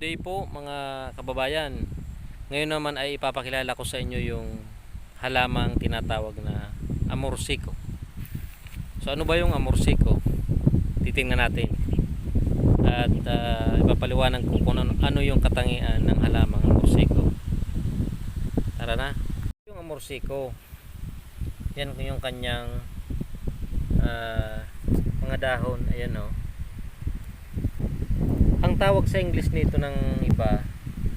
Day po mga kababayan. Ngayon naman ay ipapakilala ko sa inyo yung halamang tinatawag na amorsiko. So ano ba yung amorsiko? Titingnan natin. At ah, ipapaliwanag ko kung ano, ano yung katangian ng halamang amorsiko. Tara na. Yung amorsiko. Yan yung kanyang ah, mga dahon. Ayan o. Ang tawag sa English nito ng iba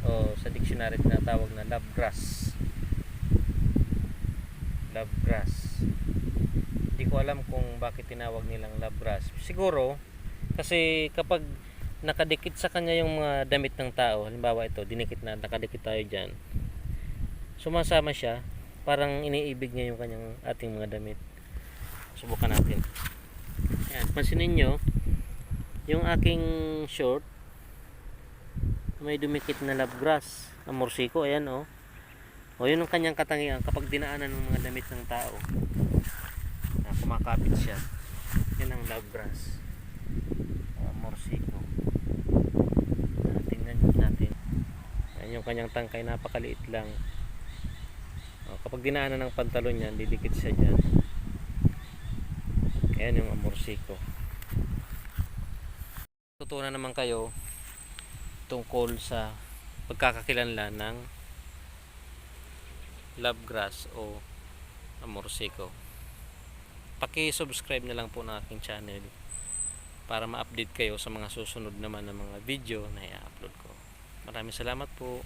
o sa dictionary tinatawag na love grass. Love grass. Hindi ko alam kung bakit tinawag nilang love grass. Siguro kasi kapag nakadikit sa kanya yung mga damit ng tao, halimbawa ito, dinikit na nakadikit tayo diyan. Sumasama siya, parang iniibig niya yung kanyang ating mga damit. Subukan natin. Yan, pansinin nyo, yung aking short, may dumikit na love grass na morsiko ayan oh. O yun ang kanyang katangian kapag dinaanan ng mga damit ng tao. Na kumakapit siya. Yan ang love grass. Uh, morsiko. Ah, tingnan natin. Yan yung kanyang tangkay napakaliit lang. O, kapag dinaanan ng pantalon yan didikit siya dyan. Ayan yung amorsiko tutunan naman kayo tungkol sa pagkakakilanlan ng love grass o amorsiko. Paki-subscribe na lang po ng aking channel para ma-update kayo sa mga susunod naman ng mga video na i-upload ko. Maraming salamat po.